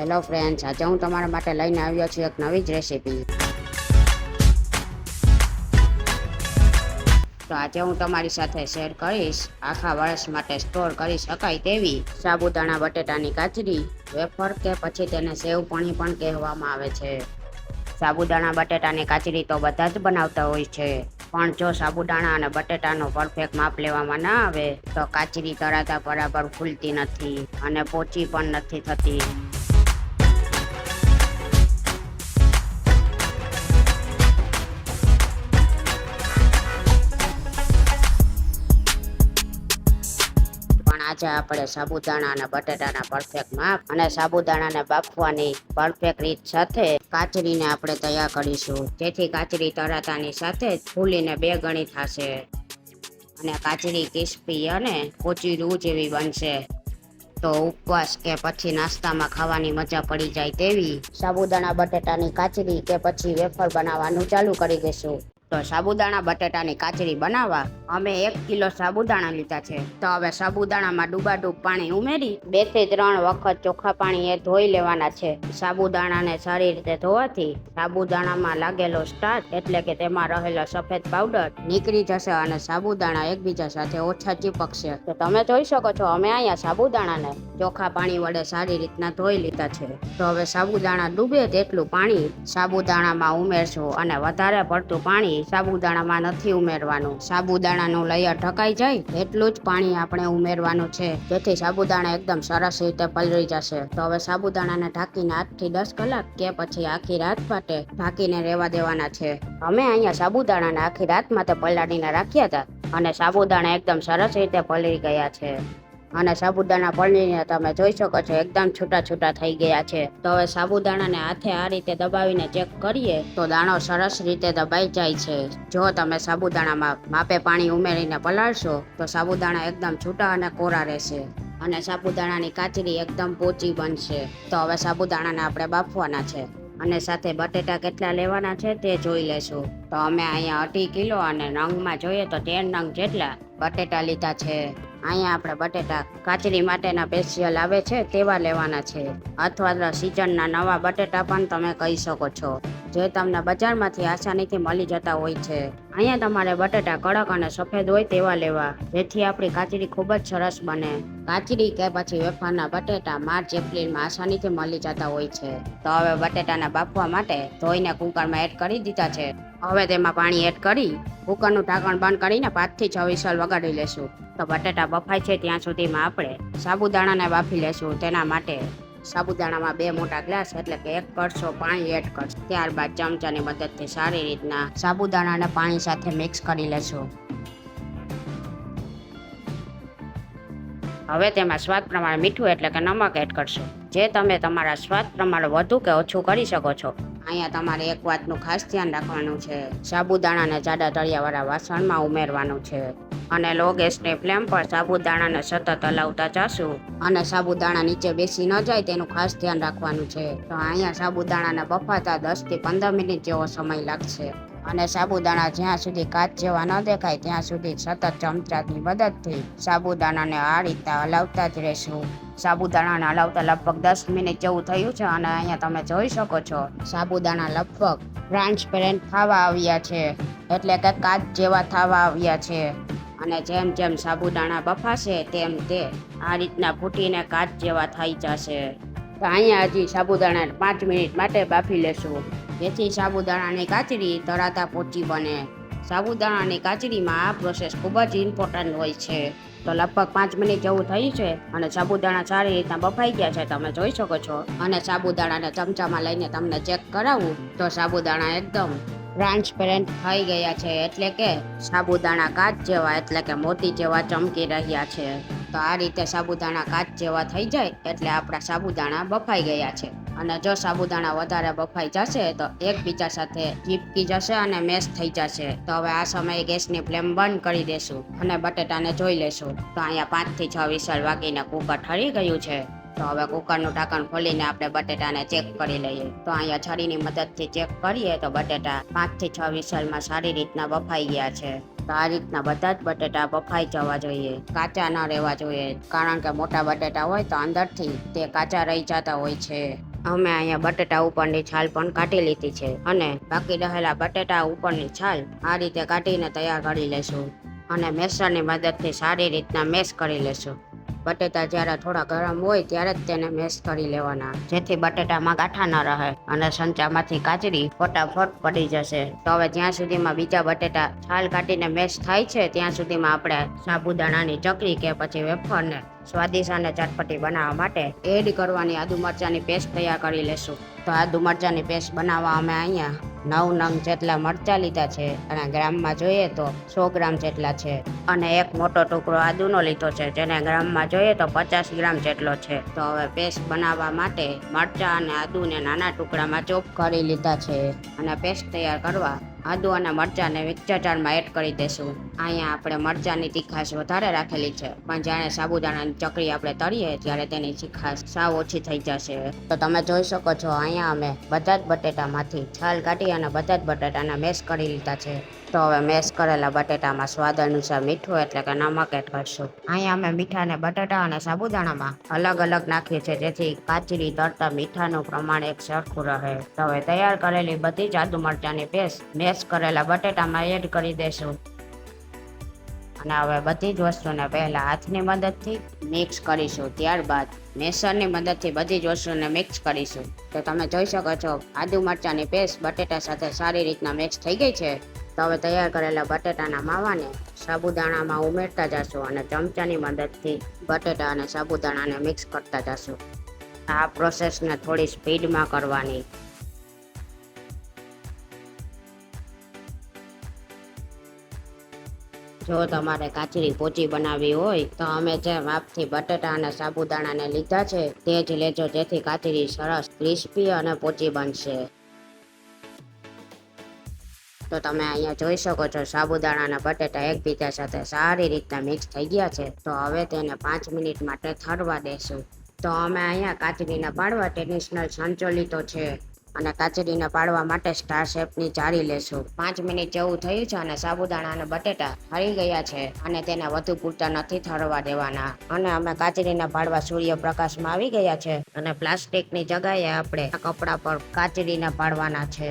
Hello friends આજે હું તમારા માટે લઈને આવ્યો છું એક નવી જ રેસીપી તો આજે હું તમારી સાથે શેર કરીશ, આખા વર્ષ માટે સ્ટોર કરી શકાય તેવી સાબુદાણા, બટેટાની કાચરી વેફર કે પછી તેને સેવપણી પણ કહેવામાં આવે છે. સાબુદાણા, બટેટાની કાચરી તો બધા જ બનાવતા હોય છે, પણ જો સાબુદાણા અને બટેટાનો પરફેક્ટ માપ લેવામાં ના આવે, તો કાચરી તરાતા બરાબર ફૂલતી નથી અને પોચી પણ નથી થતી. આજે આપણે સાબુદાણા અને બટેટાના પરફેક્ટ માપ અને સાબુદાણાને બાફવાની પરફેક્ટ રીત સાથે કાચરીને આપણે તૈયાર કરીશું. જેથી કાચરી તરાતાની સાથે ફૂલીને બે ગણી થશે અને કાચરી ક્રિસ્પી અને પોચી રૂ જેવી બનશે. તો ઉપવાસ કે પછી નાસ્તામાં ખાવાની મજા પડી જાય તેવી સાબુદાણા, બટેટાની કાચરી કે પછી વેફર બનાવવાનું ચાલુ કરી દઈશું તો સાબુદાણા, બટેટાની કાચરી બનાવવા અમે એક કિલો સાબુદાણા લીધા છે. તો હવે સાબુદાણામાં ડૂબાડૂબ પાણી ઉમેરી બેથી ત્રણ વખત ચોખ્ખા પાણી એ ધોઈ લેવાના છે. સાબુદાણાને સારી રીતે ધોવાથી સાબુદાણામાં લાગેલો સ્ટાર્ચ એટલે કે તેમાં રહેલો સફેદ પાવડર નીકળી જશે અને સાબુદાણા એકબીજા સાથે ઓછા ચીપકશે. તો તમે જોઈ શકો છો. અમે અહીંયા સાબુદાણાને ચોખ્ખા પાણી વડે સારી રીતના ધોઈ લીધા છે. તો હવે સાબુદાણા ડૂબે તેટલું પાણી સાબુદાણામાં ઉમેરશું અને વધારે પડતું પાણી સાબુદાણામાં નથી ઉમેરવાનું. સાબુદાણાનું લયર ઢકાઈ જાય એટલું જ પાણી આપણે ઉમેરવાનું છે. જેથી સાબુદાણા એકદમ સરસ રીતે પલળી જશે. તો હવે સાબુદાણાને ઢાંકીને આઠથી દસ કલાક કે પછી આખી રાત માટે ઢાંકીને રહેવા દેવાના છે. અમે અહીંયા સાબુદાણાને આખી રાત માટે પલાળીને રાખ્યા હતા અને સાબુદાણા એકદમ સરસ રીતે પલળી ગયા છે. અને સાબુદાણા પલળીને તમે જોઈ શકો છો, એકદમ છૂટા છૂટા થઈ ગયા છે. તો હવે સાબુદાણાને હાથે આ રીતે દબાવીને ચેક કરીએ, તો દાણો સરસ રીતે દબાઈ જાય છે. જો તમે સાબુદાણામાં માપે પાણી ઉમેરીને પલાળશો, તો સાબુદાણા એકદમ છૂટા અને કોરા રહેશે. અને સાબુદાણાની કાચરી એકદમ પોચી બનશે. તો હવે સાબુદાણાને આપણે બાફવાના છે. અને સાથે બટેટા કેટલા લેવાના છે તે જોઈ લેશું. તો અમે અહીંયા અઢી કિલો અને નંગમાં જોઈએ તો તેર નંગ જેટલા બટેટા લીધા છે. અહીંયા આપણે બટેટા કાચરી માટેના સ્પેશિયલ આવે છે, તેવા લેવાના છે. અથવા તો સિઝનના નવા બટેટા પણ તમે કહી શકો છો. જે તમને બજારમાંથી આસાનીથી મળી જતા હોય છે. અહીંયા તમારે બટેટા કડક અને સફેદ હોય તેવા લેવા, જેથી આપણી કાચરી ખૂબ જ સરસ બને. કાચરી કે પછી વેફરના બટેટા માર્ચ, એપ્રિલમાં આસાનીથી મળી જતા હોય છે. તો હવે બટેટાને બાફવા માટે ધોઈને કુકરમાં એડ કરી દીધા છે. હવે તેમાં પાણી એડ કરી, કુકરનું ઢાંકણ બંધ કરીને પાંચથી છ વિસલ વગાડી લેશું. તો બટેટા બફાય છે ત્યાં સુધીમાં આપણે સાબુદાણાને બાફી લેશું. તેના માટે સાબુદાણામાં બે મોટા ગ્લાસ એટલે કે એક કરશો પાણી એડ કરશો. ત્યારબાદ ચમચાની મદદથી સારી રીતના સાબુદાણાને પાણી સાથે મિક્સ કરી લેશું. હવે તેમાં સ્વાદ પ્રમાણે મીઠું એટલે કે નમક એડ કરશો. જે તમે તમારા સ્વાદ પ્રમાણે વધુ કે ઓછું કરી શકો છો. અહીંયા તમારે એક વાતનું ખાસ ધ્યાન રાખવાનું છે. સાબુદાણાને જાડા તળિયાવાળા વાસણમાં ઉમેરવાનું છે. અને લો ગેસની ફ્લેમ પર સાબુદાણાને સતત હલાવતા જાશું. અને સાબુદાણા નીચે બેસી ન જાય તેનું ખાસ ધ્યાન રાખવાનું છે. તો અહીંયા સાબુદાણાને બફાતા દસથી પંદર મિનિટ જેવો સમય લાગશે. અને સાબુદાણા જ્યાં સુધી કાચ જેવા ન દેખાય ત્યાં સુધી સતત ચમચાની મદદથી સાબુદાણાને આ રીતના હલાવતા જ રહેશું. સાબુદાણાને હલાવતા લગભગ દસ મિનિટ જેવું થયું છે અને અહીંયા તમે જોઈ શકો છો, સાબુદાણા લગભગ ટ્રાન્સપેરેન્ટ થવા આવ્યા છે, એટલે કે કાચ જેવા થવા આવ્યા છે. અને જેમ જેમ સાબુદાણા બફાશે, તેમ તે આ રીતના ફૂટીને કાચ જેવા થઈ જશે. તો અહીંયા હજી સાબુદાણા પાંચ મિનિટ માટે બાફી લેશું. જેથી સાબુદાણાની કાચરી ધરાતા પોચી બને. સાબુદાણાની કાચરીમાં આ પ્રોસેસ ખૂબ જ ઇમ્પોર્ટન્ટ હોય છે. તો લગભગ પાંચ મિનિટ જેવું થયું છે અને સાબુદાણા સારી રીતના બફાઈ ગયા છે, તમે જોઈ શકો છો. અને સાબુદાણાને ચમચામાં લઈને તમને ચેક કરાવું તો સાબુદાણા એકદમ ટ્રાન્સપેરેન્ટ થઈ ગયા છે, એટલે કે સાબુદાણા કાચ જેવા, એટલે કે મોતી જેવા ચમકી રહ્યા છે. તો આ રીતે સાબુદાણા કાચ જેવા થઈ જાય, એટલે આપણા સાબુદાણા બફાઈ ગયા છે. અને જો સાબુદાણા વધારે બફાઈ જશે તો એકબીજા સાથે ચીપકી જશે અને મેશ થઈ જશે. તો હવે આ સમયે ગેસની ફ્લેમ બંધ કરી દેશું અને બટેટાને જોઈ લેશું. તો અહીંયા પાંચથી છ વિસલ વાગીને કુકર ઠરી ગયું છે. તો હવે કુકરનું ઢાંકણ ખોલીને આપણે બટેટાને ચેક કરી લઈએ. તો અહીંયા છરીની મદદથી ચેક કરીએ તો બટેટા પાંચથી છ વિસલમાં સારી રીતના બફાઈ ગયા છે. તો આ રીતના બધા જ બટેટા બફાઈ જવા જોઈએ. કાચા ન રહેવા જોઈએ. કારણ કે મોટા બટેટા હોય તો અંદરથી તે કાચા રહી જતા હોય છે. અમે અહીંયા બટેટા ઉપરની છાલ પણ કાઢી લીધી છે અને બાકી રહેલા બટેટા ઉપરની છાલ આ રીતે કાઢીને તૈયાર કરી લેશું અને મેસરની મદદથી સારી રીતના મેશ કરી લેશું. બટેટા જ્યારે થોડા ગરમ હોય ત્યારે જ તેને મેશ કરી લેવાના. જેથી બટેટામાં ગાંઠા ન રહે અને સંચામાંથી કાચરી ફટાફટ પડી જશે. તો હવે જ્યાં સુધીમાં બીજા બટેટા છાલ કાઢીને મેશ થાય છે, ત્યાં સુધીમાં આપણે સાબુદાણાની ચકરી કે પછી વેફરને સ્વાદિષ્ટ અને ચટપટી બનાવવા માટે એડ કરવાની આદુ મરચાંની પેસ્ટ તૈયાર કરી લેશું. તો આદુ મરચાંની પેસ્ટ બનાવવા અમે અહીંયા નવ નંગ જેટલા મરચાં લીધા છે અને ગ્રામમાં જોઈએ તો સો ગ્રામ જેટલા છે. અને એક મોટો ટુકડો આદુનો લીધો છે, જેને ગ્રામમાં જોઈએ તો પચાસ ગ્રામ જેટલો છે. તો હવે પેસ્ટ બનાવવા માટે મરચાં અને આદુને નાના ટુકડામાં ચોપ કરી લીધા છે અને પેસ્ટ તૈયાર કરવા આદુ અને મરચાંને મિક્સરજારમાં એડ કરી દઈશું અહીંયા આપણે મરચાંની તીખાશ વધારે રાખેલી છે, પણ જ્યારે સાબુદાણાની ચકરી આપણે તળીએ ત્યારે તેની તીખાશ સાવ ઓછી થઈ જશે. તો તમે જોઈ શકો છો, અહીંયા અમે બધા જ બટેટામાંથી છાલ કાઢી અને બધા જ બટેટાને મેશ કરી લીધા છે. તો હવે મેશ કરેલા બટેટામાં સ્વાદ અનુસાર મીઠું એટલે કે નમક એડ કરશું. અહીંયા અમે મીઠાને બટેટા અને સાબુદાણામાં અલગ અલગ નાખીએ છીએ, જેથી કાચરી તળતા મીઠાનું પ્રમાણ એક સરખું રહે. તો હવે તૈયાર કરેલી બધી જ આદુ મરચાંની પેસ્ટ મેશ કરેલા બટેટામાં એડ કરી દેશું. અને હવે બધી જ વસ્તુને પહેલાં હાથની મદદથી મિક્સ કરીશું. ત્યારબાદ મેસરની મદદથી બધી જ વસ્તુને મિક્સ કરીશું. તો તમે જોઈ શકો છો, આદુ મરચાંની પેસ્ટ બટેટા સાથે સારી રીતના મિક્સ થઈ ગઈ છે. તો હવે તૈયાર કરેલા બટેટાના માવાને સાબુદાણામાં ઉમેરતા જશું અને ચમચાની મદદથી બટેટા અને સાબુદાણાને મિક્સ કરતા જશું. આ પ્રોસેસને થોડી સ્પીડમાં કરવાની. જો તમારે કાચરી પોચી બનાવવી હોય, તો અમે જે માપથી બટેટા અને સાબુદાણાને લીધા છે, તે જ લેજો જેથી કાચરી સરસ ક્રિસ્પી અને પોચી બનશે. તો તમે અહીંયા જોઈ શકો છો, સાબુદાણા અને બટેટા એકબીજા સાથે સારી રીતના મિક્સ થઈ ગયા છે. તો હવે તેને પાંચ મિનિટ માટે થરવા દેશું. તો અમે અહીંયા કાચરીને પાડવા ટ્રેડિશનલ સંચો લીધો છે. અને કાચડીને પાડવા માટે સ્ટાર શેપની ચારી લેશું. પાંચ મિનિટ જેવું થયું છે અને સાબુદાણા અને બટેટા હરી ગયા છે અને તેને વધુ પૂરતા નથી ઠરવા દેવાના. અને અમે કાચડીને પાડવા સૂર્યપ્રકાશમાં આવી ગયા છે અને પ્લાસ્ટિકની જગાએ આપણે કપડા પર કાચડીને પાડવાના છે.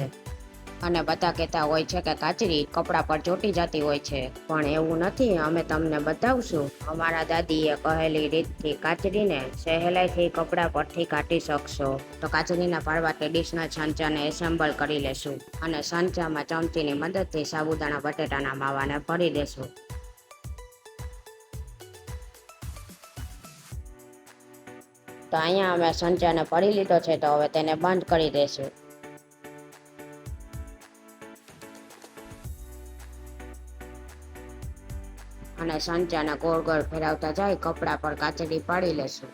અને બધા કહેતા હોય છે કે કાચરી કપડા પર ચોટી જતી હોય છે. પણ એવું નથી, અમે તમને બતાવશું. અમારા દાદીએ કહેલી રીતથી કાચરીને સહેલાઈથી કપડા પરથી કાઢી શકશો. તો કાચરીના પાડવા ટ્રેડિશનલ સંચાને એસેમ્બલ કરી લેશું અને સાંચામાં ચમચીની મદદથી સાબુદાણા, બટેટાના માવાને ભરી દેશું. તો અહીંયા અમે સંચાને ભરી લીધો છે, તો હવે તેને બંધ કરી દેશું. અને સંચાને ગોળ ગોળ ફેરવતા જાય, કપડા પર કાચડી પાડી લેશું.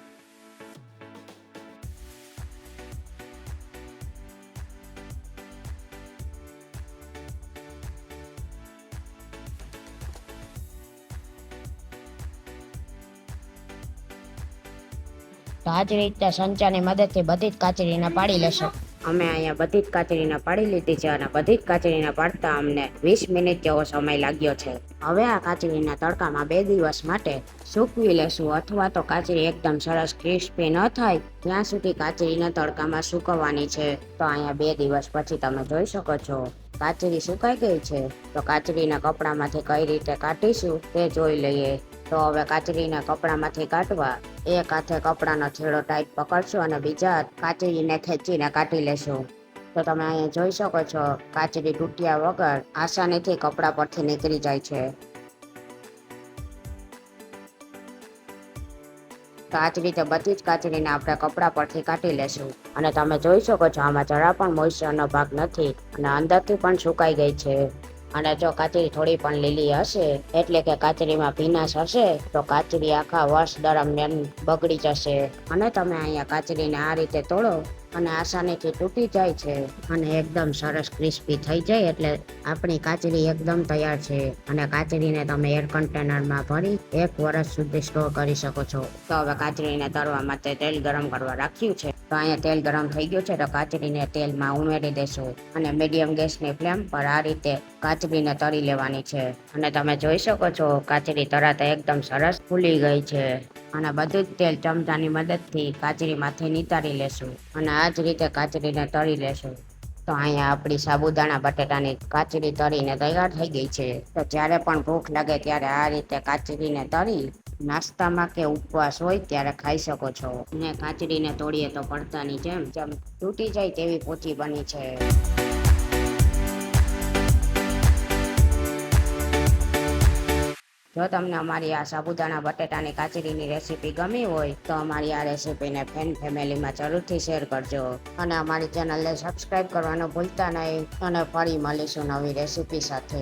તો આ રીતે સંચાની મદદથી બધી જ કાચડીને પાડી લેશું. અમે અહીંયા બધી જ કાચરીને પાડી લીધી છે અને બધી જ કાચરીને પાડતા અમને વીસ મિનિટ જેવો સમય લાગ્યો છે. હવે આ કાચરીના તડકામાં બે દિવસ માટે સૂકવી લેશું અથવા તો કાચરી એકદમ સરસ ક્રિસ્પી ન થાય ત્યાં સુધી કાચરીને તડકામાં સૂકવવાની છે. તો અહીંયા બે દિવસ પછી તમે જોઈ શકો છો કાચરી સુકાઈ ગઈ છે. તો કાચરીના કપડામાંથી કઈ રીતે કાઢીશું તે જોઈ લઈએ. તો હવે કાચરીના કપડામાંથી કાઢવા એક હાથે કપડાનો છેડો ટાઈટ પકડશું અને બીજા કાચરીને ખેંચીને કાઢી લેશું. તો તમે અહીંયા જોઈ શકો છો, કાચરી તૂટ્યા વગર આસાનીથી કપડા પરથી નીકળી જાય છે. તો આ બધી જ કાચરીને આપણે કપડા પરથી કાઢી લેશું. અને તમે જોઈ શકો છો, આમાં જરા પણ મોઈશ્ચરનો ભાગ નથી અને અંદરથી પણ સુકાઈ ગઈ છે. અને જો કાચરી થોડી પણ લીલી હશે, એટલે કે કાચરીમાં ભીનાશ હશે, તો કાચરી આખા વર્ષ દરમિયાન બગડી જશે. અને તમે અહીંયા કાચરીને આ રીતે તોડો અને આસાનીથી તૂટી જાય છે અને એકદમ સરસ ક્રિસ્પી થઈ જાય એટલે આપણી કાચરી એકદમ તૈયાર છે. અને કાચરીને તમે એર કન્ટેનરમાં ભરી એક વર્ષ સુધી સ્ટોર કરી શકો છો. તો હવે કાચરીને તળવા માટે તેલ ગરમ કરવા રાખ્યું છે. તો અહીંયા તેલ ગરમ થઈ ગયું છે તો કાચરીને તેલમાં ઉમેરી દેશું અને મીડિયમ ગેસની ફ્લેમ પર આ રીતે કાચરીને તળી લેવાની છે. અને તમે જોઈ શકો છો કાચરી તળાતા એકદમ સરસ ફૂલી ગઈ છે. અને બધું જ તેલ ચમચાની મદદથી કાચરીમાંથી નિતારી લેશું અને આ જ રીતે કાચરીને તળી લેશું. તો અહીંયા આપણી સાબુદાણા બટેટાની કાચરી તળીને તૈયાર થઈ ગઈ છે. તો જ્યારે પણ ભૂખ લાગે ત્યારે આ રીતે કાચરીને તળી નાસ્તામાં કે ઉપવાસ હોય ત્યારે ખાઈ શકો છો. ને કાચડીને તોડીએ તો પડતાની જેમ જેમ તૂટી જાય તેવી પોચી બની છે. જો તમને અમારી આ સાબુદાણા, બટેટાની કાચરીની રેસીપી ગમી હોય, તો અમારી આ રેસીપીને ફેન ફેમિલીમાં જરૂરથી શેર કરજો. અને અમારી ચેનલને સબસ્ક્રાઈબ કરવાનું ભૂલતા નહીં. અને ફરી મળીશું નવી રેસીપી સાથે.